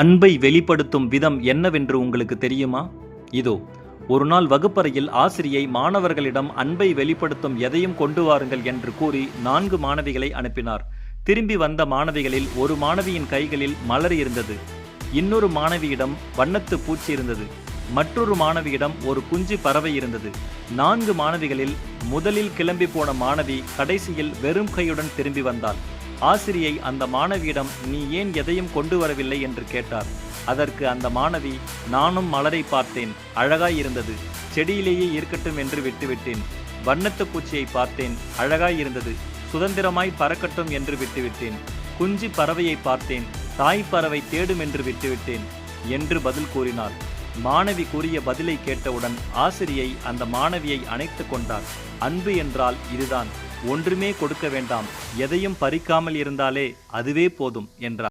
அன்பை வெளிப்படுத்தும் விதம் என்னவென்று உங்களுக்கு தெரியுமா? இதோ ஒரு நாள் வகுப்பறையில் ஆசிரியை மாணவர்களிடம் அன்பை வெளிப்படுத்தும் எதையும் கொண்டு வாருங்கள் என்று கூறி நான்கு மாணவிகளை அனுப்பினார். திரும்பி வந்த மாணவிகளில் ஒரு மாணவியின் கைகளில் மலர் இருந்தது. இன்னொரு மாணவியிடம் வண்ணத்து பூச்சி இருந்தது. மற்றொரு மாணவியிடம் ஒரு குஞ்சு பறவை இருந்தது. நான்கு மாணவிகளில் முதலில் கிளம்பி போன மாணவி கடைசியில் வெறும் கையுடன் திரும்பி வந்தாள். ஆசிரியை அந்த மாணவியிடம் நீ ஏன் எதையும் கொண்டு வரவில்லை? என்று கேட்டார். அதற்கு அந்த மாணவி நானும் மலரை பார்த்தேன். அழகாய் இருந்தது. செடியிலேயே இருக்கட்டும் என்று விட்டுவிட்டேன். வண்ணத்து பூச்சியை பார்த்தேன். அழகாய் இருந்தது. சுதந்திரமாய் பறக்கட்டும் என்று விட்டுவிட்டேன். குஞ்சு பறவையை பார்த்தேன். தாய் பறவை தேடும் என்று விட்டுவிட்டேன். என்று பதில் கூறினாள். மாணவி கூறிய பதிலை கேட்டவுடன் ஆசிரியை அந்த மாணவியை அணைத்து கொண்டார். அன்பு என்றால் இதுதான். ஒன்றுமே கொடுக்க வேண்டாம். எதையும் பறிக்காமல் இருந்தாலே அதுவே போதும் என்றார்.